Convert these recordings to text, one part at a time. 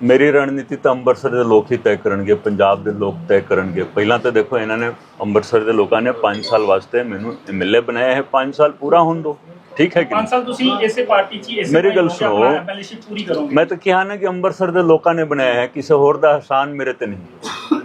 ਮੇਰੀ ਰਣਨੀਤੀ ਤਾਂ ਅੰਮ੍ਰਿਤਸਰ ਦੇ ਲੋਕ ਹੀ ਤੈਅ ਕਰਨਗੇ ਪੰਜਾਬ ਦੇ ਲੋਕ ਤੈਅ ਕਰਨਗੇ। ਪਹਿਲਾਂ ਤਾਂ ਦੇਖੋ ਇਹਨਾਂ ਨੇ ਅੰਮ੍ਰਿਤਸਰ ਦੇ ਲੋਕਾਂ ਨੇ 5 ਸਾਲ ਵਾਸਤੇ ਮੈਨੂੰ ਐਮਐਲਏ ਬਣਾਇਆ ਹੈ 5 ਸਾਲ ਪੂਰਾ ਹੋਣ ਦੋ ਠੀਕ ਹੈ ਕਿ ਪੰਜ ਨਹੀਂ? ਸਾਲ ਤੁਸੀਂ ਇਸੇ ਪਾਰਟੀ 'ਚ ਇਸੇ ਮੇਰੀ ਗੱਲ ਸੁਣੋ। ਐਮਐਲਏਸ਼ਿਪ ਪੂਰੀ ਕਰੋਗੇ। ਮੈਂ ਤਾਂ ਕਿਹਾ ਨਾ ਕਿ ਅੰਮ੍ਰਿਤਸਰ ਦੇ ਲੋਕਾਂ ਨੇ ਬਣਾਇਆ ਹੈ ਕਿਸੇ ਹੋਰ ਦਾ ਆਸਾਨ ਮੇਰੇ ਤੇ ਨਹੀਂ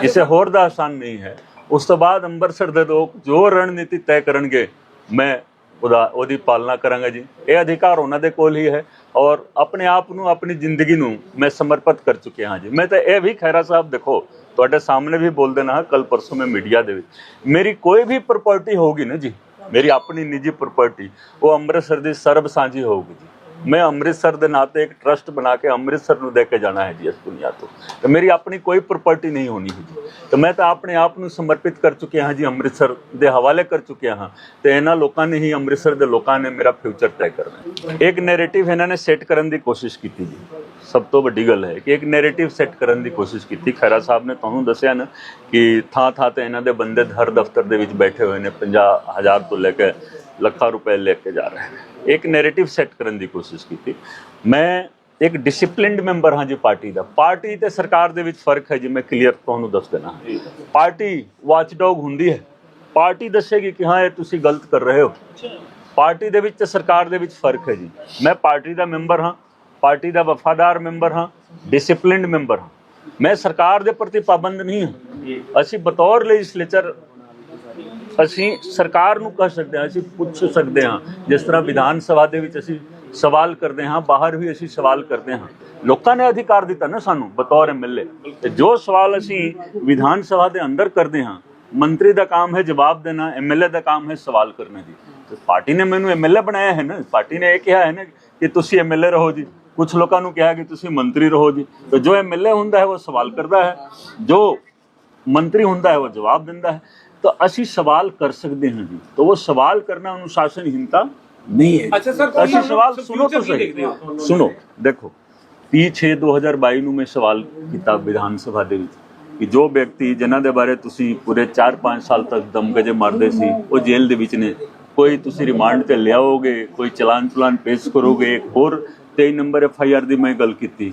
ਕਿਸੇ ਹੋਰ ਦਾ ਆਸਾਨ ਨਹੀਂ ਹੈ। ਉਸ ਤੋਂ ਬਾਅਦ ਅੰਮ੍ਰਿਤਸਰ ਦੇ ਲੋਕ ਜੋ ਰਣਨੀਤੀ ਤੈਅ ਕਰਨਗੇ ਮੈਂ ਉਹਦਾ ਉਹਦੀ ਪਾਲਣਾ ਕਰਾਂਗਾ ਜੀ। ਇਹ ਅਧਿਕਾਰ ਉਹਨਾਂ ਦੇ ਕੋਲ ਹੀ ਹੈ। ਔਰ ਆਪਣੇ ਆਪ ਨੂੰ, ਆਪਣੀ ਜ਼ਿੰਦਗੀ ਨੂੰ ਮੈਂ ਸਮਰਪਿਤ ਕਰ ਚੁੱਕਿਆ ਹਾਂ ਜੀ। ਮੈਂ ਤਾਂ ਇਹ ਵੀ ਖੈਰਾ ਸਾਹਿਬ ਦੇਖੋ, ਤੁਹਾਡੇ ਸਾਹਮਣੇ ਵੀ ਬੋਲ ਦੇਣਾ ਕੱਲ ਪਰਸੋਂ ਮੈਂ ਮੀਡੀਆ ਦੇ ਵਿੱਚ। ਮੇਰੀ ਕੋਈ ਵੀ ਪ੍ਰਾਪਰਟੀ ਹੋਗੀ ਨਾ ਜੀ, ਮੇਰੀ ਆਪਣੀ ਨਿੱਜੀ ਪ੍ਰਾਪਰਟੀ ਉਹ ਅੰਮ੍ਰਿਤਸਰ ਦੀ ਸਰਬ ਸਾਂਝੀ ਹੋਊਗੀ ਜੀ। ਮੈਂ ਅੰਮ੍ਰਿਤਸਰ ਦੇ ਨਾਤੇ ਇੱਕ ਟਰਸਟ ਬਣਾ ਕੇ ਅੰਮ੍ਰਿਤਸਰ ਨੂੰ ਦੇ ਕੇ ਜਾਣਾ ਹੈ ਜੀ ਇਸ ਦੁਨੀਆ ਤੋਂ। ਤੇ ਮੇਰੀ ਆਪਣੀ ਕੋਈ ਪ੍ਰਾਪਰਟੀ ਨਹੀਂ ਹੋਣੀ ਹੈ ਤੇ ਮੈਂ ਤਾਂ ਆਪਣੇ ਆਪ ਨੂੰ ਸਮਰਪਿਤ ਕਰ ਚੁੱਕਿਆ ਹਾਂ ਜੀ, ਅੰਮ੍ਰਿਤਸਰ ਦੇ ਹਵਾਲੇ ਕਰ ਚੁੱਕਿਆ ਹਾਂ। ਤੇ ਇਹਨਾਂ ਲੋਕਾਂ ਨੇ ਹੀ ਅੰਮ੍ਰਿਤਸਰ ਦੇ ਲੋਕਾਂ ਨੇ ਮੇਰਾ ਫਿਊਚਰ ਤੈਅ ਕਰਨਾ ਇੱਕ ਨੈਰੇਟਿਵ ਇਹਨਾਂ ਨੇ ਸੈੱਟ ਕਰਨ ਦੀ ਕੋਸ਼ਿਸ਼ ਕੀਤੀ ਜੀ। ਸਭ ਤੋਂ ਵੱਡੀ ਗੱਲ ਹੈ ਕਿ ਇੱਕ ਨੈਰੇਟਿਵ ਸੈੱਟ ਕਰਨ ਦੀ ਕੋਸ਼ਿਸ਼ ਕੀਤੀ। ਖੈਰਾ ਸਾਹਿਬ ਨੇ ਤੁਹਾਨੂੰ ਦੱਸਿਆ ਨਾ ਕਿ ਥਾਂ ਥਾਂ ਤੇ ਇਹਨਾਂ ਦੇ ਬੰਦੇ ਹਰ ਦਫ਼ਤਰ ਦੇ ਵਿੱਚ ਬੈਠੇ ਹੋਏ ਨੇ 50000 ਤੋਂ ਲੈ ਕੇ ਲੱਖਾਂ ਰੁਪਏ ਲੈ ਕੇ ਜਾ ਰਹੇ ਨੇ। ਇੱਕ ਨੈਰੇਟਿਵ ਸੈੱਟ ਕਰਨ ਦੀ ਕੋਸ਼ਿਸ਼ ਕੀਤੀ। ਮੈਂ ਇੱਕ ਡਿਸਪਲਿਨਡ ਮੈਂਬਰ ਹਾਂ ਜੀ ਪਾਰਟੀ ਦਾ। ਪਾਰਟੀ ਤੇ ਸਰਕਾਰ ਦੇ ਵਿੱਚ ਫ਼ਰਕ ਹੈ ਜੀ, ਮੈਂ ਕਲੀਅਰ ਤੁਹਾਨੂੰ ਦੱਸ ਦੇਣਾ ਪਾਰਟੀ ਵਾਚਡੌਗ ਹੁੰਦੀ ਹੈ। ਪਾਰਟੀ ਦੱਸੇਗੀ ਕਿ ਹਾਂ, ਇਹ ਤੁਸੀਂ ਗਲਤ ਕਰ ਰਹੇ ਹੋ। ਪਾਰਟੀ ਦੇ ਵਿੱਚ ਤੇ ਸਰਕਾਰ ਦੇ ਵਿੱਚ ਫ਼ਰਕ ਹੈ ਜੀ। ਮੈਂ ਪਾਰਟੀ ਦਾ ਮੈਂਬਰ ਹਾਂ, ਪਾਰਟੀ ਦਾ ਵਫਾਦਾਰ ਮੈਂਬਰ ਹਾਂ ਡਿਸਪਲਿਨਡ ਮੈਂਬਰ ਹਾਂ। ਮੈਂ ਸਰਕਾਰ ਦੇ ਪ੍ਰਤੀ ਪਾਬੰਦ ਨਹੀਂ ਹਾਂ। ਅਸੀਂ ਬਤੌਰ ਲੈਜਿਸਲੇਚਰ ਅਸੀਂ ਸਰਕਾਰ ਨੂੰ ਕਹਿ ਸਕਦੇ ਹਾਂ, ਅਸੀਂ ਪੁੱਛ ਸਕਦੇ ਹਾਂ। ਜਿਸ ਤਰ੍ਹਾਂ ਵਿਧਾਨ ਸਭਾ ਦੇ ਵਿੱਚ ਅਸੀਂ ਸਵਾਲ ਕਰਦੇ ਹਾਂ, ਬਾਹਰ ਵੀ ਅਸੀਂ ਸਵਾਲ ਕਰਦੇ ਹਾਂ। ਲੋਕਾਂ ਨੇ ਅਧਿਕਾਰ ਦਿੱਤਾ ਨਾ ਸਾਨੂੰ, ਬਤੌਰ ਐਮਐਲਏ ਤੇ ਜੋ ਸਵਾਲ ਅਸੀਂ ਵਿਧਾਨ ਸਭਾ ਦੇ ਅੰਦਰ ਕਰਦੇ ਹਾਂ, ਮੰਤਰੀ ਦਾ ਕੰਮ ਹੈ ਜਵਾਬ ਦੇਣਾ ਐਮਐਲਏ ਦਾ ਕੰਮ ਹੈ ਸਵਾਲ ਕਰਨਾ ਜੀ ਤੇ ਪਾਰਟੀ ਨੇ ਮੈਨੂੰ ਐਮਐਲਏ ਬਣਾਇਆ ਹੈ ਨਾ, ਪਾਰਟੀ ਨੇ ਇਹ ਕਿਹਾ ਹੈ ਨਾ ਕਿ ਤੁਸੀਂ ਐਮਐਲਏ ਰਹੋ ਜੀ। ਕੁਝ ਲੋਕਾਂ ਨੂੰ ਕਿਹਾ ਕਿ ਤੁਸੀਂ ਮੰਤਰੀ ਰਹੋ ਜੀ। ਤੇ ਜੋ ਐਮਐਲਏ ਹੁੰਦਾ ਹੈ, ਉਹ ਸਵਾਲ ਕਰਦਾ ਹੈ। ਜੋ ਮੰਤਰੀ ਹੁੰਦਾ ਹੈ, ਉਹ ਜਵਾਬ ਦਿੰਦਾ ਹੈ। ਤਾਂ ਅਸੀਂ ਸਵਾਲ ਕਰ ਸਕਦੇ ਹਾਂ ਜੀ। ਤਾਂ ਉਹ ਸਵਾਲ ਕਰਨਾ ਅਨੁਸ਼ਾਸਨਹੀਨਤਾ ਨਹੀਂ ਹੈ ਅੱਛਾ ਸਰ ਅਸੀਂ ਸਵਾਲ ਸੁਣੋ ਤਾਂ ਸਹੀ। ਸੁਣੋ ਦੇਖੋ 30 6 2022 ਨੂੰ ਮੈਂ ਸਵਾਲ ਕੀਤਾ ਵਿਧਾਨ ਸਭਾ ਦੇ ਵਿੱਚ ਕਿ ਜੋ ਵਿਅਕਤੀ ਜਿਨ੍ਹਾਂ ਦੇ ਬਾਰੇ ਤੁਸੀਂ ਪੂਰੇ 4-5 ਸਾਲ ਤੱਕ ਦਮਗਜੇ ਮਾਰਦੇ ਸੀ ਉਹ ਜੇਲ੍ਹ ਦੇ ਵਿੱਚ ਨੇ। ਕੋਈ ਤੁਸੀਂ ਰਿਮਾਂਡ ਤੇ ਲਿਆਓਗੇ ਕੋਈ ਚਲਾਨ ਚਲਾਨ ਪੇਸ਼ ਕਰੋਗੇ ਹੋਰ 23 ਨੰਬਰ ਐਫ ਆਈ ਆਰ ਦੀ ਮੈਂ ਗੱਲ ਕੀਤੀ।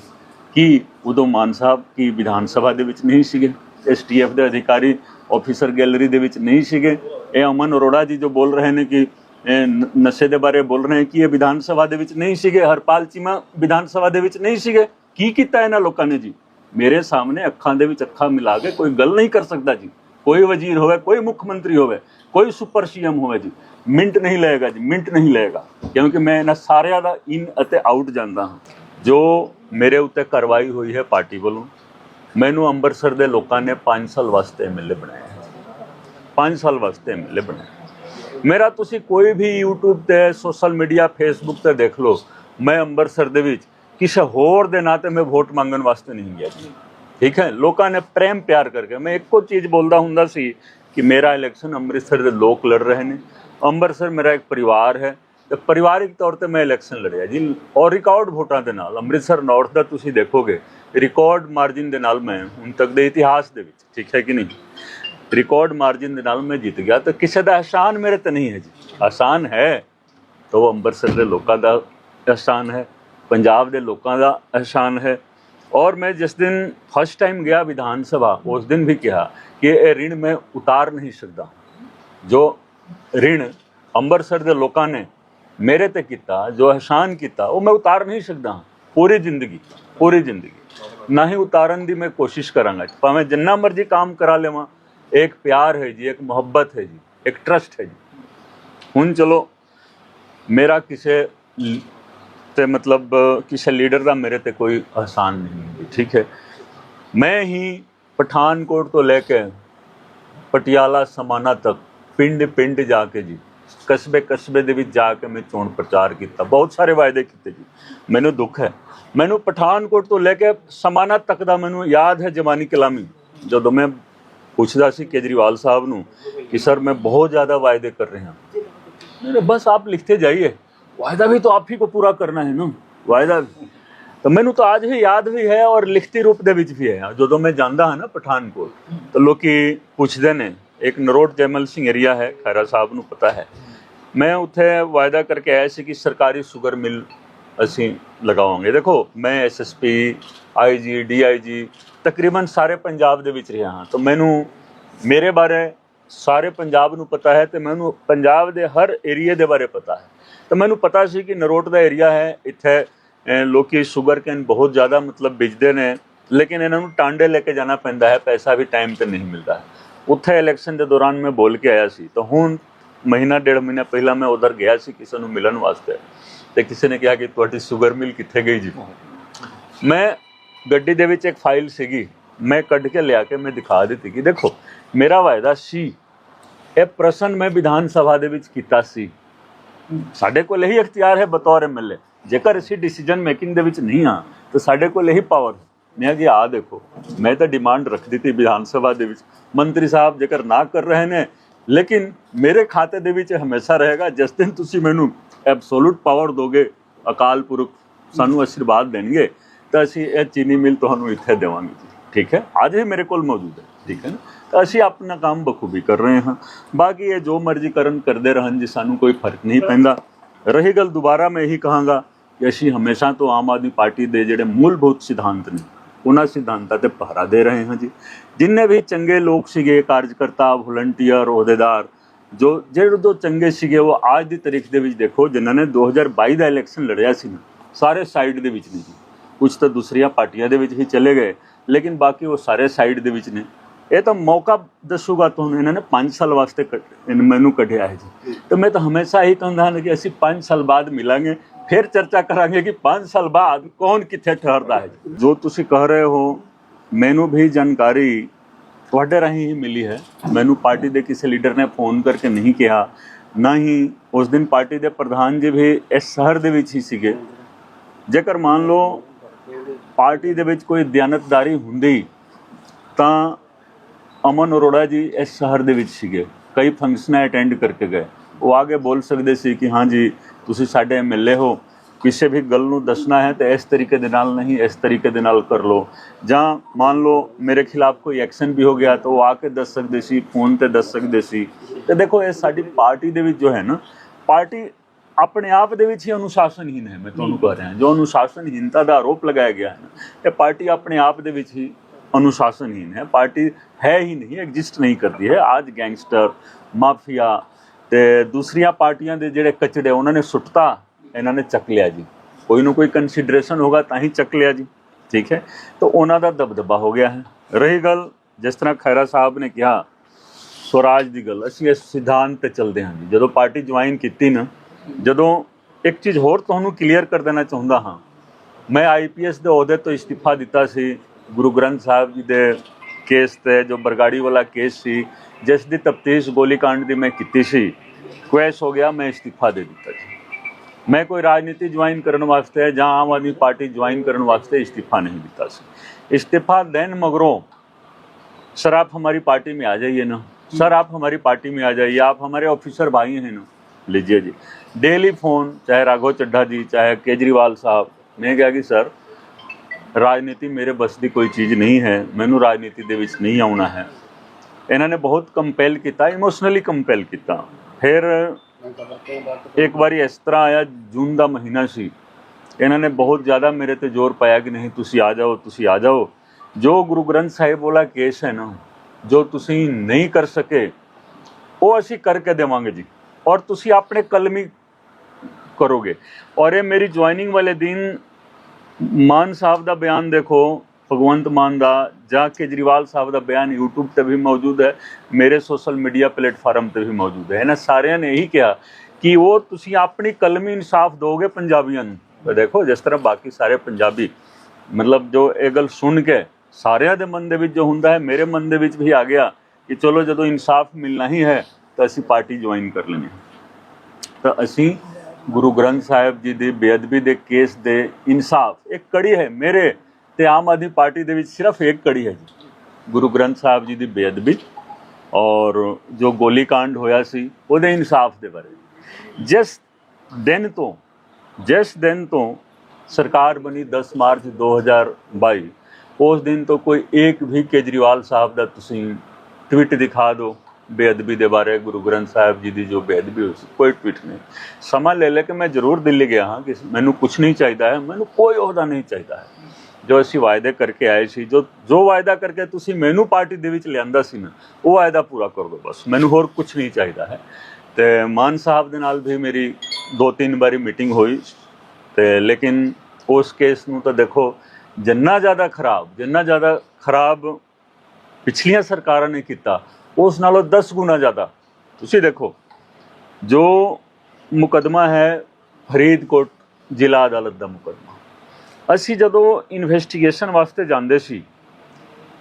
ਕਿ ਉਦੋਂ ਮਾਨ ਸਾਹਿਬ ਕੀ ਵਿਧਾਨ ਸਭਾ ਦੇ ਵਿੱਚ ਨਹੀਂ ਸੀਗੇ? ਐਸਟੀਐਫ ਦੇ ਅਧਿਕਾਰੀ ਆਫੀਸਰ ਗੈਲਰੀ ਦੇ ਵਿੱਚ ਨਹੀਂ ਸੀਗੇ। ਇਹ ਅਮਨ ਅਰੋੜਾ ਜੀ ਜੋ ਬੋਲ ਰਹੇ ਨੇ ਕਿ ਇਹ ਨਸ਼ੇ ਦੇ ਬਾਰੇ ਬੋਲ ਰਹੇ ਕਿ ਇਹ ਵਿਧਾਨ ਸਭਾ ਦੇ ਵਿੱਚ ਨਹੀਂ ਸੀਗੇ। ਹਰਪਾਲ ਚੀਮਾ ਵਿਧਾਨ ਸਭਾ ਦੇ ਵਿੱਚ ਨਹੀਂ ਸੀਗੇ। ਕੀ ਕੀਤਾ ਇਹਨਾਂ ਲੋਕਾਂ ਨੇ ਜੀ? ਮੇਰੇ ਸਾਹਮਣੇ ਅੱਖਾਂ ਦੇ ਵਿੱਚ ਅੱਖਾਂ ਮਿਲਾ ਕੇ ਕੋਈ ਗੱਲ ਨਹੀਂ ਕਰ ਸਕਦਾ ਜੀ। ਕੋਈ ਵਜ਼ੀਰ ਹੋਵੇ, ਕੋਈ ਮੁੱਖ ਮੰਤਰੀ ਹੋਵੇ, ਕੋਈ ਸੁਪਰ ਸੀਐਮ ਹੋਵੇ ਜੀ, ਮਿੰਟ ਨਹੀਂ ਲਏਗਾ ਜੀ, ਮਿੰਟ ਨਹੀਂ ਲਏਗਾ। ਕਿਉਂਕਿ ਮੈਂ ਇਹਨਾਂ ਸਾਰਿਆਂ ਦਾ ਇਨ ਅਤੇ ਆਊਟ ਜਾਣਦਾ ਹਾਂ। ਜੋ ਮੇਰੇ ਉੱਤੇ ਕਾਰਵਾਈ ਹੋਈ ਹੈ ਪਾਰਟੀ ਵੱਲੋਂ ਮੈਨੂੰ ਅੰਮ੍ਰਿਤਸਰ ਦੇ ਲੋਕਾਂ ਨੇ 5 ਸਾਲ ਵਾਸਤੇ ਐਮਐਲਏ ਬਣਾਇਆ ਹੈ। 5 ਸਾਲ ਵਾਸਤੇ ਐਮਐਲਏ ਬਣਾਇਆ ਮੇਰਾ ਤੁਸੀਂ ਕੋਈ ਵੀ YouTube ਤੇ ਸੋਸ਼ਲ ਮੀਡੀਆ ਫੇਸਬੁੱਕ ਤੇ ਦੇਖ ਲਓ, ਮੈਂ ਅੰਮ੍ਰਿਤਸਰ ਦੇ ਵਿੱਚ ਕਿਸੇ ਹੋਰ ਦੇ ਨਾਂ ਤੇ ਮੈਂ ਵੋਟ ਮੰਗਣ ਵਾਸਤੇ ਨਹੀਂ ਗਿਆ ਜੀ। ਠੀਕ ਹੈ? ਲੋਕਾਂ ਨੇ ਪ੍ਰੇਮ ਪਿਆਰ ਕਰਕੇ, ਮੈਂ ਇੱਕੋ ਚੀਜ਼ ਬੋਲਦਾ ਹੁੰਦਾ ਸੀ ਕਿ ਮੇਰਾ ਇਲੈਕਸ਼ਨ ਅੰਮ੍ਰਿਤਸਰ ਦੇ ਲੋਕ ਲੜ ਰਹੇ ਨੇ। ਅੰਮ੍ਰਿਤਸਰ ਮੇਰਾ ਇੱਕ ਪਰਿਵਾਰ ਹੈ ਤੇ ਪਰਿਵਾਰਿਕ ਤੌਰ ਤੇ ਮੈਂ ਇਲੈਕਸ਼ਨ ਲੜਿਆ ਜੀ। ਔਰ ਰਿਕਾਰਡ ਵੋਟਾਂ ਦੇ ਨਾਲ ਅੰਮ੍ਰਿਤਸਰ ਨਾਰਥ ਦਾ ਤੁਸੀਂ ਦੇਖੋਗੇ ਰਿਕਾਰਡ ਮਾਰਜਿਨ ਦੇ ਨਾਲ ਮੈਂ ਹੁਣ ਤੱਕ ਦੇ ਇਤਿਹਾਸ ਦੇ ਵਿੱਚ ਠੀਕ ਹੈ ਕਿ ਨਹੀਂ ਰਿਕਾਰਡ ਮਾਰਜਿਨ ਦੇ ਨਾਲ ਮੈਂ ਜਿੱਤ ਗਿਆ ਤਾਂ ਕਿਸੇ ਦਾ ਆਸਾਨ ਮੇਰੇ ਤੇ ਨਹੀਂ ਹੈ ਜੀ ਆਸਾਨ ਹੈ ਤਾਂ ਉਹ ਅੰਮ੍ਰਿਤਸਰ ਦੇ ਲੋਕਾਂ ਦਾ ਆਸਾਨ ਹੈ ਪੰਜਾਬ ਦੇ ਲੋਕਾਂ ਦਾ ਆਸਾਨ ਹੈ ਔਰ ਮੈਂ ਜਿਸ ਦਿਨ ਫਸਟ ਟਾਈਮ ਗਿਆ ਵਿਧਾਨ ਸਭਾ ਉਸ ਦਿਨ ਵੀ ਕਿਹਾ ਕਿ ਇਹ ऋण ਮੈਂ ਉਤਾਰ ਨਹੀਂ ਸਕਦਾ ਜੋ ऋण ਅੰਮ੍ਰਿਤਸਰ ਦੇ ਲੋਕਾਂ ਨੇ ਮੇਰੇ ਤੇ ਕੀਤਾ ਜੋ ਅਹਿਸਾਨ ਕੀਤਾ ਉਹ ਮੈਂ ਉਤਾਰ ਨਹੀਂ ਸਕਦਾ ਪੂਰੀ ਜ਼ਿੰਦਗੀ ਪੂਰੀ ਜ਼ਿੰਦਗੀ। ਨਾ ਹੀ ਉਤਾਰਨ ਦੀ ਮੈਂ ਕੋਸ਼ਿਸ਼ ਕਰਾਂਗਾ। ਭਾਵੇਂ ਜਿੰਨਾ ਮਰਜ਼ੀ ਕੰਮ ਕਰਾ ਲਵਾਂ ਇੱਕ ਪਿਆਰ ਹੈ ਜੀ, ਇੱਕ ਮੁਹੱਬਤ ਹੈ ਜੀ, ਇੱਕ ਟਰਸਟ ਹੈ ਜੀ। ਹੁਣ ਚਲੋ, ਮੇਰਾ ਕਿਸੇ ਤੇ ਮਤਲਬ ਕਿਸੇ ਲੀਡਰ ਦਾ ਮੇਰੇ ਤੇ ਕੋਈ ਅਹਿਸਾਨ ਨਹੀਂ ਹੈ ਠੀਕ ਹੈ? ਮੈਂ ਹੀ ਪਠਾਨਕੋਟ ਤੋਂ ਲੈ ਕੇ ਪਟਿਆਲਾ ਸਮਾਨਾ ਤੱਕ ਪਿੰਡ ਪਿੰਡ ਜਾ ਕੇ ਜੀ ਕਸਬੇ ਕਸਬੇ ਦੇ ਵਿੱਚ ਜਾ ਕੇ ਮੈਂ ਚੋਣ ਪ੍ਰਚਾਰ ਕੀਤਾ ਬਹੁਤ ਸਾਰੇ ਵਾਅਦੇ ਕੀਤੇ ਜੀ ਮੈਨੂੰ ਦੁੱਖ ਹੈ ਮੈਨੂੰ ਪਠਾਨਕੋਟ ਤੋਂ ਲੈ ਕੇ ਸਮਾਨਾ ਤੱਕ ਦਾ ਮੈਨੂੰ ਯਾਦ ਹੈ ਜਵਾਨੀ ਕਲਾਮੀ ਜਦੋਂ ਮੈਂ ਪੁੱਛਦਾ ਸੀ ਕੇਜਰੀਵਾਲ ਸਾਹਿਬ ਨੂੰ ਕਿ ਸਰ मैं बहुत ज़्यादा वायदे कर रहे हैं मेरे बस आप लिखते जाइए वायदा भी तो आप ही को पूरा करना है ना वायदा ਤਾਂ ਮੈਨੂੰ ਤਾਂ ਅੱਜ ਵੀ ਯਾਦ ਵੀ ਹੈ ਔਰ ਲਿਖਤੀ ਰੂਪ ਦੇ ਵਿੱਚ ਵੀ ਹੈ ਜਦੋਂ ਮੈਂ ਜਾਂਦਾ ਹਾਂ ਨਾ ਪਠਾਨਕੋਟ ਤਾਂ ਲੋਕੀ ਪੁੱਛਦੇ ਨੇ ਇੱਕ ਨਰੋਟ ਜੈਮਲ ਸਿੰਘ ਏਰੀਆ ਹੈ ਖੈਰਾ ਸਾਹਿਬ ਨੂੰ ਪਤਾ ਹੈ। ਮੈਂ ਉੱਥੇ ਵਾਅਦਾ ਕਰਕੇ ਆਇਆ ਸੀ ਕਿ ਸਰਕਾਰੀ ਸ਼ੂਗਰ ਮਿਲ ਅਸੀਂ ਲਗਾਵਾਂਗੇ। ਦੇਖੋ ਮੈਂ ਐਸਐਸਪੀ ਆਈਜੀ ਡੀਆਈਜੀ ਤਕਰੀਬਨ ਸਾਰੇ ਪੰਜਾਬ ਦੇ ਵਿੱਚ ਰਿਹਾ ਹਾਂ। ਤਾਂ ਮੈਨੂੰ ਮੇਰੇ ਬਾਰੇ ਸਾਰੇ ਪੰਜਾਬ ਨੂੰ ਪਤਾ ਹੈ ਤੇ ਮੈਨੂੰ ਪੰਜਾਬ ਦੇ ਹਰ ਏਰੀਏ ਦੇ ਬਾਰੇ ਪਤਾ ਹੈ। ਤਾਂ ਮੈਨੂੰ ਪਤਾ ਸੀ ਕਿ ਨਰੋਟ ਦਾ ਏਰੀਆ ਹੈ ਇੱਥੇ ਅਹ, ਲੋਕੀ ਸ਼ੂਗਰ ਕੈਨ ਬਹੁਤ ਜ਼ਿਆਦਾ ਮਤਲਬ ਬੀਜਦੇ ਨੇ ਲੇਕਿਨ ਇਹਨਾਂ ਨੂੰ ਟਾਂਡੇ ਲੈ ਕੇ ਜਾਣਾ ਪੈਂਦਾ ਹੈ ਪੈਸਾ ਵੀ ਟਾਈਮ ਤੇ ਨਹੀਂ ਮਿਲਦਾ। ਹੈ ਉੱਥੇ ਇਲੈਕਸ਼ਨ ਦੇ ਦੌਰਾਨ ਮੈਂ ਬੋਲ ਕੇ ਆਇਆ ਸੀ। ਤਾਂ ਹੁਣ ਮਹੀਨਾ, ਡੇਢ ਮਹੀਨਾ ਪਹਿਲਾਂ ਮੈਂ ਉਧਰ ਗਿਆ ਸੀ ਕਿਸੇ ਨੂੰ ਮਿਲਣ ਵਾਸਤੇ। ਤੇ ਕਿਸੇ ਨੇ ਕਿਹਾ ਕਿ ਤੁਹਾਡੀ ਸ਼ੂਗਰ ਮਿਲ ਕਿੱਥੇ ਗਈ ਜੀ? ਮੈਂ ਗੱਡੀ ਦੇ ਵਿੱਚ ਇੱਕ ਫਾਈਲ ਸੀਗੀ। ਮੈਂ ਕੱਢ ਕੇ ਲਿਆ ਕੇ ਮੈਂ ਦਿਖਾ ਦਿੱਤੀ ਕਿ ਦੇਖੋ, ਮੇਰਾ ਵਾਅਦਾ ਸੀ, ਇਹ ਪ੍ਰਸ਼ਨ ਮੈਂ ਵਿਧਾਨ ਸਭਾ ਦੇ ਵਿੱਚ ਕੀਤਾ ਸੀ। ਸਾਡੇ ਕੋਲ ਇਹੀ ਅਖਤਿਆਰ ਹੈ ਬਤੌਰ ਐਮਐਲਏ ਜੇਕਰ ਅਸੀਂ ਡਿਸੀਜਨ ਮੇਕਿੰਗ ਦੇ ਵਿੱਚ ਨਹੀਂ ਆ ਤਾਂ ਸਾਡੇ ਕੋਲ ਇਹੀ ਪਾਵਰ ਮੈਂ ਕਿ ਆ ਦੇਖੋ, ਮੈਂ ਤਾਂ ਡਿਮਾਂਡ ਰੱਖ ਦਿੱਤੀ ਵਿਧਾਨ ਸਭਾ ਦੇ ਵਿੱਚ। ਮੰਤਰੀ ਸਾਹਿਬ ਜੇਕਰ ਨਾ ਕਰ ਰਹੇ ਨੇ, ਲੇਕਿਨ ਮੇਰੇ ਖਾਤੇ ਦੇ ਵਿੱਚ ਹਮੇਸ਼ਾ ਰਹੇਗਾ। ਜਿਸ ਦਿਨ ਤੁਸੀਂ ਮੈਨੂੰ ਐਬਸੋਲੂਟ ਪਾਵਰ ਦੋਗੇ, ਅਕਾਲ ਪੁਰਖ, ਸਾਨੂੰ ਆਸ਼ੀਰਵਾਦ ਦੇਣਗੇ, ਤਾਂ ਅਸੀਂ ਇਹ ਚੀਨੀ ਮਿਲ ਤੁਹਾਨੂੰ ਇੱਥੇ ਦੇਵਾਂਗੇ ਠੀਕ ਹੈ? ਅੱਜ ਹੀ ਮੇਰੇ ਕੋਲ ਮੌਜੂਦ ਹੈ। ਠੀਕ ਹੈ ਨਾ? ਤਾਂ ਅਸੀਂ ਆਪਣਾ ਕੰਮ ਬਖੂਬੀ ਕਰ ਰਹੇ ਹਾਂ। ਬਾਕੀ ਇਹ ਜੋ ਮਰਜ਼ੀ ਕਰਨ ਕਰਦੇ ਰਹਿਣ ਜੀ, ਸਾਨੂੰ ਕੋਈ ਫ਼ਰਕ ਨਹੀਂ ਪੈਂਦਾ। ਰਹੀ ਗੱਲ ਦੁਬਾਰਾ ਮੈਂ ਇਹੀ ਕਹਾਂਗਾ ਕਿ ਅਸੀਂ ਹਮੇਸ਼ਾ ਤੋਂ ਆਮ ਆਦਮੀ ਪਾਰਟੀ ਦੇ ਜਿਹੜੇ ਮੂਲਭੂਤ ਸਿਧਾਂਤ ਨੇ ਉਹਨਾਂ ਸਿਧਾਂਤਾਂ ਤੇ ਪਹਰਾ ਦੇ ਰਹੇ ਹਾਂ ਜੀ। ਜਿੰਨੇ ਵੀ ਚੰਗੇ ਲੋਕ ਸੀਗੇ ਕਾਰਜਕਰਤਾ ਵਲੰਟੀਅਰ ਅਹੁਦੇਦਾਰ, ਜੋ ਜਿਹੜੇ ਜੋ ਚੰਗੇ ਸੀਗੇ, ਉਹ ਅੱਜ ਦੀ ਤਾਰੀਖ ਦੇ ਵਿੱਚ ਦੇਖੋ, ਜਿਨ੍ਹਾਂ ਨੇ 2022 ਦਾ ਇਲੈਕਸ਼ਨ ਲੜਿਆ ਸੀ ਨਾ, ਸਾਰੇ ਸਾਈਡ ਦੇ ਵਿੱਚ ਨੇ ਜੀ। ਕੁਝ ਤਾਂ ਦੂਸਰੀਆਂ ਪਾਰਟੀਆਂ ਦੇ ਵਿੱਚ ਹੀ ਚਲੇ ਗਏ, ਲੇਕਿਨ ਬਾਕੀ ਉਹ ਸਾਰੇ ਸਾਈਡ ਦੇ ਵਿੱਚ ਨੇ। ਇਹ ਤਾਂ ਮੌਕਾ ਦੱਸੂਗਾ ਤੁਹਾਨੂੰ, ਇਹਨਾਂ ਨੇ 5 ਸਾਲ ਵਾਸਤੇ ਕੱਢ- ਮੈਨੂੰ ਕੱਢਿਆ ਹੈ ਜੀ। ਤਾਂ ਮੈਂ ਤਾਂ ਹਮੇਸ਼ਾ ਇਹੀ ਕਹਿੰਦਾ ਹਾਂ ਕਿ ਅਸੀਂ 5 ਸਾਲ ਬਾਅਦ ਮਿਲਾਂਗੇ ਫਿਰ ਚਰਚਾ ਕਰਾਂਗੇ ਕਿ 5 ਸਾਲ ਬਾਅਦ ਕੌਣ ਕਿੱਥੇ ਠਹਿਰਦਾ ਹੈ। ਜੋ ਤੁਸੀਂ ਕਹਿ ਰਹੇ ਹੋ, ਮੈਨੂੰ ਵੀ ਜਾਣਕਾਰੀ ਤੁਹਾਡੇ ਰਾਹੀਂ ਹੀ ਮਿਲੀ ਹੈ। ਮੈਨੂੰ ਪਾਰਟੀ ਦੇ ਕਿਸੇ ਲੀਡਰ ਨੇ ਫੋਨ ਕਰਕੇ ਨਹੀਂ ਕਿਹਾ, ਨਾ ਹੀ ਉਸ ਦਿਨ ਪਾਰਟੀ ਦੇ ਪ੍ਰਧਾਨ ਜੀ ਵੀ ਇਸ ਸ਼ਹਿਰ ਦੇ ਵਿੱਚ ਹੀ ਸੀਗੇ। ਜੇਕਰ ਮੰਨ ਲਓ ਪਾਰਟੀ ਦੇ ਵਿੱਚ ਕੋਈ ਦਿਆਨਤਦਾਰੀ ਹੁੰਦੀ, ਤਾਂ ਅਮਨ ਅਰੋੜਾ ਜੀ ਇਸ ਸ਼ਹਿਰ ਦੇ ਵਿੱਚ ਸੀਗੇ। ਕਈ ਫੰਕਸ਼ਨਾਂ ਅਟੈਂਡ ਕਰਕੇ ਗਏ। ਉਹ ਆਗੇ ਬੋਲ ਸਕਦੇ ਸੀ ਕਿ ਹਾਂ ਜੀ ਤੁਸੀਂ ਸਾਡੇ ਐਮਐਲਏ ਹੋ ਕਿਸੇ ਵੀ ਗੱਲ ਨੂੰ ਦੱਸਣਾ ਹੈ ਤੇ ਇਸ ਤਰੀਕੇ ਦੇ ਨਾਲ ਨਹੀਂ ਇਸ ਤਰੀਕੇ ਦੇ ਨਾਲ ਕਰ ਲਓ। ਜਾਂ ਮੰਨ ਲਓ ਮੇਰੇ ਖਿਲਾਫ ਕੋਈ ਐਕਸ਼ਨ ਵੀ ਹੋ ਗਿਆ ਤਾਂ ਉਹ ਆ ਕੇ ਦੱਸ ਸਕਦੇ ਸੀ ਫੋਨ ਤੇ ਦੱਸ ਸਕਦੇ ਸੀ। ਤੇ ਦੇਖੋ ਇਹ ਸਾਡੀ ਪਾਰਟੀ ਦੇ ਵਿੱਚ ਜੋ ਹੈ ਨਾ ਪਾਰਟੀ ਆਪਣੇ ਆਪ ਦੇ ਵਿੱਚ ਹੀ ਅਨੁਸ਼ਾਸਨਹੀਨ ਹੈ ਮੈਂ ਤੁਹਾਨੂੰ ਕਹਿ ਰਿਹਾ। ਜੋ ਅਨੁਸ਼ਾਸਨਹੀਨਤਾ ਦਾ ਆਰੋਪ ਲਗਾਇਆ ਗਿਆ ਹੈ ਨਾ, ਇਹ ਪਾਰਟੀ ਆਪਣੇ ਆਪ ਦੇ ਵਿੱਚ ਹੀ ਅਨੁਸ਼ਾਸਨਹੀਨ ਹੈ। ਪਾਰਟੀ ਹੈ ਹੀ ਨਹੀਂ ਐਗਜ਼ਿਸਟ ਨਹੀਂ ਕਰਦੀ ਹੈ। ਅੱਜ ਗੈਂਗਸਟਰ ਮਾਫੀਆ ਤੇ ਦੂਸਰੀਆਂ ਪਾਰਟੀਆਂ ਦੇ ਜਿਹੜੇ ਕਚੜੇ ਉਹਨਾਂ ਨੇ ਸੁੱਟਤਾ, ਇਹਨਾਂ ਨੇ ਚੱਕ ਲਿਆ ਜੀ। ਕੋਈ ਨਾ ਕੋਈ ਕੰਸੀਡਰੇਸ਼ਨ ਹੋਗਾ ਤਾਂ ਹੀ ਚੱਕ ਲਿਆ ਜੀ, ਠੀਕ ਹੈ? ਤਾਂ ਉਹਨਾਂ ਦਾ ਦਬਦਬਾ ਹੋ ਗਿਆ ਹੈ। ਰਹੀ ਗੱਲ, ਜਿਸ ਤਰ੍ਹਾਂ ਖੈਰਾ ਸਾਹਿਬ ਨੇ ਕਿਹਾ, ਸਵਰਾਜ ਦੀ ਗੱਲ, ਅਸੀਂ ਇਸ ਸਿਧਾਂਤ ਤੇ ਚੱਲਦੇ ਹਾਂ ਜੀ। ਜਦੋਂ ਪਾਰਟੀ ਜੁਆਇਨ ਕੀਤੀ ਨਾ, ਜਦੋਂ ਇੱਕ ਚੀਜ਼ ਹੋਰ ਤੁਹਾਨੂੰ ਕਲੀਅਰ ਕਰ ਦੇਣਾ ਚਾਹੁੰਦਾ ਹਾਂ। ਮੈਂ ਆਈਪੀਐਸ ਦੇ ਅਹੁਦੇ ਤੋਂ ਇਸਤੀਫਾ ਦਿੱਤਾ ਸੀ, ਗੁਰੂ ਗ੍ਰੰਥ ਸਾਹਿਬ ਜੀ ਦੇ ਕੇਸ ਤੇ, ਜੋ ਬਰਗਾੜੀ ਵਾਲਾ ਕੇਸ ਸੀ, ਜਿਸ ਦੀ ਤਫਤੀਸ਼ ਗੋਲੀकांड ਦੀ ਮੈਂ ਕੀਤੀ ਸੀ ਕੁਐਸ ਹੋ ਗਿਆ ਮੈਂ ਇਸਤੀਫਾ ਦੇ ਦਿੱਤਾ ਜੀ ਮੈਂ ਕੋਈ ਰਾਜਨੀਤੀ ਜੁਆਇਨ ਕਰਨ ਵਾਸਤੇ ਜਾਂ ਆਮ ਆਦਮੀ ਪਾਰਟੀ ਜੁਆਇਨ ਕਰਨ ਵਾਸਤੇ ਇਸਤੀਫਾ ਨਹੀਂ ਦਿੱਤਾ ਸੀ इस्तीफा देन मगरों सर आप हमारी पार्टी में आ जाइए ना सर आप हमारी पार्टी में आ जाइए आप हमारे ऑफिसर भाई हैं ना लीजिए जी डेली फोन चाहे राघव चड्ढा जी चाहे केजरीवाल साहब मैं क्या कि सर ਰਾਜਨੀਤੀ ਮੇਰੇ ਬਸ ਦੀ ਕੋਈ ਚੀਜ਼ ਨਹੀਂ ਹੈ ਮੈਨੂੰ ਰਾਜਨੀਤੀ ਦੇ ਵਿੱਚ ਨਹੀਂ ਆਉਣਾ ਹੈ ਇਹਨਾਂ ਨੇ ਬਹੁਤ ਕੰਪੈਲ ਕੀਤਾ ਇਮੋਸ਼ਨਲੀ ਕੰਪੈਲ ਕੀਤਾ ਫਿਰ ਇੱਕ ਵਾਰੀ ਇਸ ਤਰ੍ਹਾਂ ਆਇਆ, ਜੂਨ ਦਾ ਮਹੀਨਾ ਸੀ। ਇਹਨਾਂ ਨੇ ਬਹੁਤ ਜ਼ਿਆਦਾ ਮੇਰੇ ਤੇ ਜ਼ੋਰ ਪਾਇਆ ਕਿ ਨਹੀਂ, ਤੁਸੀਂ ਆ ਜਾਓ, ਤੁਸੀਂ ਆ ਜਾਓ। ਜੋ ਗੁਰੂ ਗ੍ਰੰਥ ਸਾਹਿਬ ਵਾਲਾ ਕੇਸ ਹੈ ਨਾ, ਜੋ ਤੁਸੀਂ ਨਹੀਂ ਕਰ ਸਕੇ, ਉਹ ਅਸੀਂ ਕਰਕੇ ਦੇਵਾਂਗੇ ਜੀ। ਔਰ ਤੁਸੀਂ ਆਪਣੇ ਕਲਮੀ ਕਰੋਗੇ। ਔਰ ਇਹ ਮੇਰੀ ਜੁਆਇਨਿੰਗ ਵਾਲੇ ਦਿਨ ਮਾਨ ਸਾਹਿਬ ਦਾ ਬਿਆਨ ਦੇਖੋ ਭਗਵੰਤ ਮਾਨ ਦਾ, ਜਾਂ ਕੇਜਰੀਵਾਲ ਸਾਹਿਬ ਦਾ ਬਿਆਨ YouTube ਤੇ ਵੀ ਮੌਜੂਦ ਹੈ, ਮੇਰੇ ਸੋਸ਼ਲ ਮੀਡੀਆ ਪਲੇਟਫਾਰਮ ਤੇ ਵੀ ਮੌਜੂਦ ਹੈ। ਇਹਨਾਂ ਸਾਰਿਆਂ ਨੇ ਇਹੀ ਕਿਹਾ ਕਿ ਉਹ ਤੁਸੀਂ ਆਪਣੀ ਕਲਮੀ ਇਨਸਾਫ ਦੋਗੇ ਪੰਜਾਬੀਆਂ ਨੂੰ। ਦੇਖੋ, ਜਿਸ ਤਰ੍ਹਾਂ ਬਾਕੀ ਸਾਰੇ ਪੰਜਾਬੀ, ਮਤਲਬ ਜੋ ਇਹ ਗੱਲ ਸੁਣ ਕੇ ਸਾਰਿਆਂ ਦੇ ਮਨ ਦੇ ਵਿੱਚ ਜੋ ਹੁੰਦਾ ਹੈ, ਮੇਰੇ ਮਨ ਦੇ ਵਿੱਚ ਵੀ ਆ ਗਿਆ ਕਿ ਚਲੋ ਜਦੋਂ ਇਨਸਾਫ ਮਿਲਣਾ ਹੀ ਹੈ, ਤਾਂ ਅਸੀਂ ਪਾਰਟੀ ਜੁਆਇਨ ਕਰ ਲੈਣੀ ਹੈ। ਤਾਂ ਅਸੀਂ ਗੁਰੂ ਗ੍ਰੰਥ ਸਾਹਿਬ ਜੀ ਦੀ ਬੇਅਦਬੀ ਦੇ ਕੇਸ ਦੇ ਇਨਸਾਫ ਇੱਕ ਕੜੀ ਹੈ ਮੇਰੇ ਤੇ ਆਮ ਆਦਮੀ ਪਾਰਟੀ ਦੇ ਵਿੱਚ ਸਿਰਫ ਇੱਕ ਕੜੀ ਹੈ ਜੀ। ਗੁਰੂ ਗ੍ਰੰਥ ਸਾਹਿਬ ਜੀ ਦੀ ਬੇਅਦਬੀ ਔਰ ਜੋ ਗੋਲੀकांड ਹੋਇਆ ਸੀ, ਉਹਦੇ ਇਨਸਾਫ ਦੇ ਬਾਰੇ। ਜਿਸ ਦਿਨ ਤੋਂ, ਜਿਸ ਦਿਨ ਤੋਂ ਸਰਕਾਰ ਬਣੀ 10 ਮਾਰਚ 2022 ਉਸ ਦਿਨ ਤੋਂ ਕੋਈ ਇੱਕ ਵੀ ਕੇਜਰੀਵਾਲ ਸਾਹਿਬ ਦਾ ਤੁਸੀਂ ਟਵੀਟ ਦਿਖਾ ਦਿਓ, ਬੇਅਦਬੀ ਦੇ ਬਾਰੇ, ਗੁਰੂ ਗ੍ਰੰਥ ਸਾਹਿਬ ਜੀ ਦੀ ਜੋ ਬੇਅਦਬੀ ਹੋਈ ਸੀ, ਕੋਈ ਟਵੀਟ ਨਹੀਂ। ਸਮਾਂ ਲੈ ਲੈ ਕੇ ਮੈਂ ਜ਼ਰੂਰ ਦਿੱਲੀ ਗਿਆ ਹਾਂ, ਕਿ ਮੈਨੂੰ ਕੁਝ ਨਹੀਂ ਚਾਹੀਦਾ ਹੈ, ਮੈਨੂੰ ਕੋਈ ਅਹੁਦਾ ਨਹੀਂ ਚਾਹੀਦਾ ਹੈ। ਜੋ ਅਸੀਂ ਵਾਅਦੇ ਕਰਕੇ ਆਏ ਸੀ, ਜੋ ਜੋ ਵਾਅਦਾ ਕਰਕੇ ਤੁਸੀਂ ਮੈਨੂੰ ਪਾਰਟੀ ਦੇ ਵਿੱਚ ਲਿਆਂਦਾ ਸੀ ਨਾ, ਉਹ ਵਾਅਦਾ ਪੂਰਾ ਕਰ ਦਿਓ ਬਸ। ਮੈਨੂੰ ਹੋਰ ਕੁਝ ਨਹੀਂ ਚਾਹੀਦਾ ਹੈ। ਤੇ ਮਾਨ ਸਾਹਿਬ ਦੇ ਨਾਲ ਵੀ ਮੇਰੀ ਦੋ ਤਿੰਨ ਵਾਰੀ ਮੀਟਿੰਗ ਹੋਈ। ਤੇ ਲੇਕਿਨ ਉਸ ਕੇਸ ਨੂੰ ਤਾਂ ਦੇਖੋ, ਜਿੰਨਾ ਜ਼ਿਆਦਾ ਖਰਾਬ, ਜਿੰਨਾ ਜ਼ਿਆਦਾ ਖਰਾਬ ਪਿਛਲੀਆਂ ਸਰਕਾਰਾਂ ਨੇ ਕੀਤਾ, ਉਸ ਨਾਲੋਂ 10 ਗੁਣਾ ਜ਼ਿਆਦਾ। ਤੁਸੀਂ ਦੇਖੋ, ਜੋ ਮੁਕਦਮਾ ਹੈ, ਫਰੀਦਕੋਟ ਜ਼ਿਲ੍ਹਾ ਅਦਾਲਤ ਦਾ ਮੁਕਦਮਾ। ਅਸੀਂ ਜਦੋਂ ਇਨਵੈਸਟੀਗੇਸ਼ਨ ਵਾਸਤੇ ਜਾਂਦੇ ਸੀ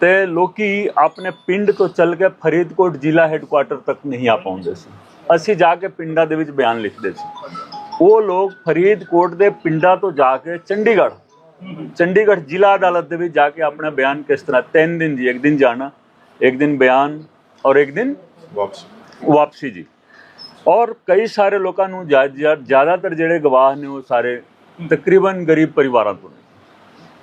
ਤੇ ਲੋਕੀ ਆਪਣੇ ਪਿੰਡ ਤੋਂ ਚੱਲ ਕੇ ਫਰੀਦਕੋਟ ਜ਼ਿਲ੍ਹਾ ਹੈੱਡਕੁਆਟਰ ਤੱਕ ਨਹੀਂ ਆ ਪਾਉਂਦੇ ਸੀ। ਅਸੀਂ ਜਾ ਕੇ ਪਿੰਡਾਂ ਦੇ ਵਿੱਚ ਬਿਆਨ ਲਿਖਦੇ ਸੀ। ਉਹ ਲੋਕ ਫਰੀਦਕੋਟ ਦੇ ਪਿੰਡਾਂ ਤੋਂ ਜਾ ਕੇ ਚੰਡੀਗੜ੍ਹ ਚੰਡੀਗੜ੍ਹ ਜ਼ਿਲ੍ਹਾ ਅਦਾਲਤ ਦੇ ਵਿੱਚ ਜਾ ਕੇ ਆਪਣਾ ਬਿਆਨ ਕਿਸ ਤਰ੍ਹਾਂ ਤਿੰਨ ਦਿਨ ਜੀ ਇੱਕ ਦਿਨ ਜਾਣਾ ਇੱਕ ਦਿਨ ਬਿਆਨ ਔਰ ਇੱਕ ਦਿਨ ਵਾਪਸ। ਵਾਪਸੀ ਜੀ। ਔਰ ਕਈ ਸਾਰੇ ਲੋਕਾਂ ਨੂੰ ਜ਼ਿਆ- ਜ਼ਿਆ- ਜ਼ਿਆਦਾਤਰ ਜਿਹੜੇ ਗਵਾਹ ਨੇ ਉਹ ਸਾਰੇ ਤਕਰੀਬਨ ਗਰੀਬ ਪਰਿਵਾਰਾਂ ਤੋਂ ਨੇ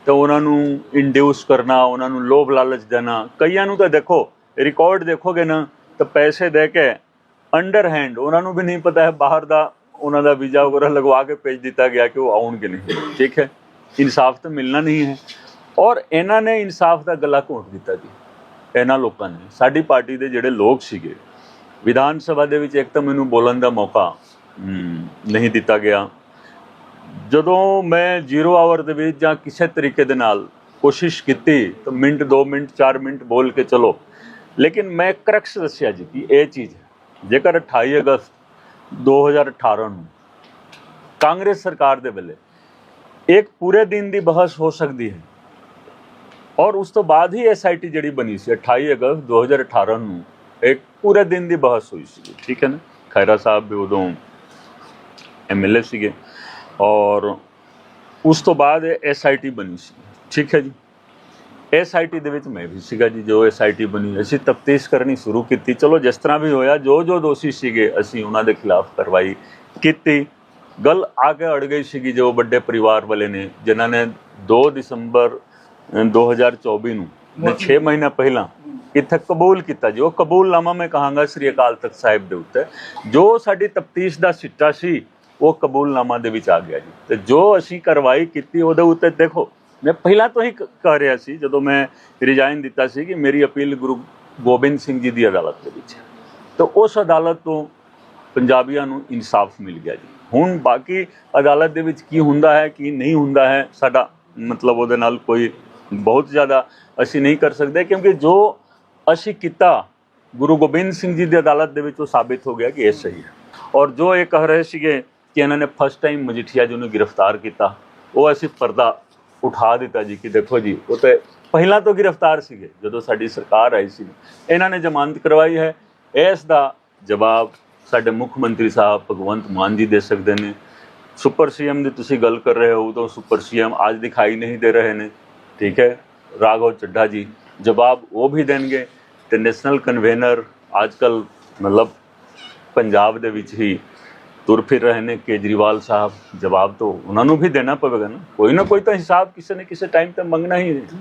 ਤਾਂ ਉਹਨਾਂ ਨੂੰ ਇੰਡਿਊਸ ਕਰਨਾ, ਉਹਨਾਂ ਨੂੰ ਲੋਭ ਲਾਲਚ ਦੇਣਾ, ਕਈਆਂ ਨੂੰ ਤਾਂ ਦੇਖੋ ਰਿਕਾਰਡ ਦੇਖੋਗੇ ਨਾ, ਤਾਂ ਪੈਸੇ ਦੇ ਕੇ ਅੰਡਰ ਹੈਂਡ ਉਹਨਾਂ ਨੂੰ ਵੀ ਨਹੀਂ ਪਤਾ ਹੈ, ਬਾਹਰ ਦਾ ਉਹਨਾਂ ਦਾ ਵੀਜ਼ਾ ਵਗੈਰਾ ਲਗਵਾ ਕੇ ਭੇਜ ਦਿੱਤਾ ਗਿਆ ਕਿ ਉਹ ਆਉਣਗੇ ਨਹੀਂ। ਠੀਕ ਹੈ? ਇਨਸਾਫ ਤਾਂ ਮਿਲਣਾ ਨਹੀਂ ਹੈ। ਔਰ ਇਹਨਾਂ ਨੇ ਇਨਸਾਫ ਦਾ ਗਲਾ ਘੋਟ ਦਿੱਤਾ ਜੀ, ਇਹਨਾਂ ਲੋਕਾਂ ਨੇ। ਸਾਡੀ ਪਾਰਟੀ ਦੇ ਜਿਹੜੇ ਲੋਕ ਸੀਗੇ, ਵਿਧਾਨ ਸਭਾ ਦੇ ਵਿੱਚ ਇੱਕ ਤਾਂ ਮੈਨੂੰ ਬੋਲਣ ਦਾ ਮੌਕਾ ਨਹੀਂ ਦਿੱਤਾ ਗਿਆ। ਜਦੋਂ ਮੈਂ 0 ਆਵਰ ਦੇ ਵਿੱਚ ਜਾਂ ਕਿਸੇ ਤਰੀਕੇ ਦੇ ਨਾਲ ਕੋਸ਼ਿਸ਼ ਕੀਤੀ, ਤਾਂ ਮਿੰਟ 2 ਮਿੰਟ 4 ਮਿੰਟ ਬੋਲ ਕੇ ਚਲੋ। ਲੇਕਿਨ ਮੈਂ ਕਰਕਸ ਦੱਸਿਆ ਜੀ ਕਿ ਇਹ ਚੀਜ਼ ਜੇਕਰ 28 ਅਗਸਤ 2018 ਨੂੰ ਕਾਂਗਰਸ ਸਰਕਾਰ ਦੇ ਵੇਲੇ ਇੱਕ ਪੂਰੇ ਦਿਨ ਦੀ ਬਹਿਸ ਹੋ ਸਕਦੀ ਹੈ ਔਰ ਉਸ ਤੋਂ ਬਾਅਦ ਹੀ ਐਸਆਈਟੀ ਜਿਹੜੀ ਬਣੀ ਸੀ 28 ਅਗਸਤ 2018 ਨੂੰ ਇੱਕ ਪੂਰੇ ਦਿਨ ਦੀ ਬਹਿਸ ਹੋਈ ਸੀ ਠੀਕ ਹੈ ਨਾ? ਖੈਰਾ ਸਾਹਿਬ ਵੀ ਉਦੋਂ ਐਮਐਲਏ ਸੀਗੇ। ਔਰ ਉਸ ਤੋਂ ਬਾਅਦ ਐਸਆਈਟੀ ਬਣੀ ਸੀ। ਠੀਕ ਹੈ ਜੀ? ਐਸਆਈਟੀ ਦੇ ਵਿੱਚ ਮੈਂ ਵੀ ਸੀਗਾ ਜੀ ਜੋ ਐਸਆਈਟੀ ਬਣੀ। ਅਸੀਂ ਤਫਤੀਸ਼ ਕਰਨੀ ਸ਼ੁਰੂ ਕੀਤੀ। ਚਲੋ ਜਿਸ ਤਰ੍ਹਾਂ ਵੀ ਹੋਇਆ ਜੋ ਜੋ ਦੋਸ਼ੀ ਸੀਗੇ ਅਸੀਂ ਉਹਨਾਂ ਦੇ ਖਿਲਾਫ ਕਾਰਵਾਈ ਕੀਤੀ। ਗੱਲ ਆ ਕੇ ਅੜ ਗਈ ਸੀਗੀ ਜੋ ਵੱਡੇ ਪਰਿਵਾਰ ਵਾਲੇ ਨੇ ਜਿਨ੍ਹਾਂ ਨੇ 2 ਦਸੰਬਰ ਅ, 2024 ਨੂੰ 6 ਮਹੀਨਾ ਪਹਿਲਾਂ ਇੱਥੇ ਕਬੂਲ ਕੀਤਾ ਜੀ। ਉਹ ਕਬੂਲਨਾਮਾ ਮੈਂ ਕਹਾਂਗਾ ਸ੍ਰੀ ਅਕਾਲ ਤਖਤ ਸਾਹਿਬ ਦੇ ਉੱਤੇ। ਜੋ ਸਾਡੀ ਤਫਤੀਸ਼ ਦਾ ਸਿੱਟਾ ਸੀ ਉਹ ਕਬੂਲਨਾਮਾ ਦੇ ਵਿੱਚ ਆ ਗਿਆ ਜੀ। ਤੇ ਜੋ ਅਸੀਂ ਕਾਰਵਾਈ ਕੀਤੀ ਉਹਦੇ ਉੱਤੇ ਦੇਖੋ, ਮੈਂ ਪਹਿਲਾਂ ਤੋਂ ਹੀ ਕਹਿ ਰਿਹਾ ਸੀ, ਜਦੋਂ ਮੈਂ ਰਿਜ਼ਾਈਨ ਦਿੱਤਾ ਸੀ ਕਿ ਮੇਰੀ ਅਪੀਲ ਗੁਰੂ ਗੋਬਿੰਦ ਸਿੰਘ ਜੀ ਦੀ ਅਦਾਲਤ ਦੇ ਵਿੱਚ ਹੈ। ਤਾਂ ਉਸ ਅਦਾਲਤ ਤੋਂ ਪੰਜਾਬੀਆਂ ਨੂੰ ਇਨਸਾਫ ਮਿਲ ਗਿਆ ਜੀ। ਹੁਣ ਬਾਕੀ ਅਦਾਲਤ ਦੇ ਵਿੱਚ ਕੀ ਹੁੰਦਾ ਹੈ, ਕੀ ਨਹੀਂ ਹੁੰਦਾ ਹੈ, ਸਾਡਾ ਮਤਲਬ ਉਹਦੇ ਨਾਲ ਕੋਈ ਬਹੁਤ ਜ਼ਿਆਦਾ ਅਸੀਂ ਨਹੀਂ ਕਰ ਸਕਦੇ, ਕਿਉਂਕਿ ਜੋ ਅਸੀਂ ਕੀਤਾ, ਗੁਰੂ ਗੋਬਿੰਦ ਸਿੰਘ ਜੀ ਦੀ ਅਦਾਲਤ ਦੇ ਵਿੱਚ ਉਹ ਸਾਬਿਤ ਹੋ ਗਿਆ ਕਿ ਇਹ ਸਹੀ ਹੈ। ਔਰ ਜੋ ਇਹ ਕਹਿ ਰਹੇ ਸੀਗੇ ਕਿ ਇਹਨਾਂ ਨੇ ਫਸਟ ਟਾਈਮ ਮਜੀਠੀਆ ਜੀ ਨੂੰ ਗ੍ਰਿਫਤਾਰ ਕੀਤਾ। ਉਹ ਅਸੀਂ ਪਰਦਾ ਉਠਾ ਦਿੱਤਾ ਜੀ ਕਿ ਦੇਖੋ ਜੀ, ਉਹ ਤੇ ਪਹਿਲਾਂ ਤੋਂ ਗ੍ਰਿਫਤਾਰ ਸੀਗੇ, ਜਦੋਂ ਸਾਡੀ ਸਰਕਾਰ ਆਈ ਸੀ। ਇਹਨਾਂ ਨੇ ਜ਼ਮਾਨਤ ਕਰਵਾਈ ਹੈ। ਇਸ ਦਾ ਜਵਾਬ ਸਾਡੇ ਮੁੱਖ ਮੰਤਰੀ ਸਾਹਿਬ ਭਗਵੰਤ ਮਾਨ ਜੀ ਦੇ ਸਕਦੇ ਨੇ। ਸੁਪਰ ਸੀਐਮ ਦੀ ਤੁਸੀਂ ਗੱਲ ਕਰ ਰਹੇ ਹੋ, ਉਦੋਂ ਸੁਪਰ ਸੀਐਮ ਅੱਜ ਦਿਖਾਈ ਨਹੀਂ ਦੇ ਰਹੇ ਨੇ। ਠੀਕ ਹੈ, ਰਾਘਵ ਚੱਡਾ ਜੀ, ਜਵਾਬ ਉਹ ਵੀ ਦੇਣਗੇ। ਤੇ ਨੈਸ਼ਨਲ ਕਨਵੀਨਰ ਅੱਜਕੱਲ ਮਤਲਬ ਪੰਜਾਬ ਦੇ ਵਿੱਚ ਹੀ ਤੁਰ ਫਿਰ ਰਹੇ ਨੇ ਕੇਜਰੀਵਾਲ ਸਾਹਿਬ ਜਵਾਬ ਤੋਂ ਉਹਨਾਂ ਨੂੰ ਵੀ ਦੇਣਾ ਪਵੇਗਾ ਨਾ। ਕੋਈ ਨਾ ਕੋਈ ਤਾਂ ਹਿਸਾਬ ਕਿਸੇ ਨੇ ਕਿਸੇ ਟਾਈਮ ਤੇ ਮੰਗਣਾ ਹੀ ਹੈ।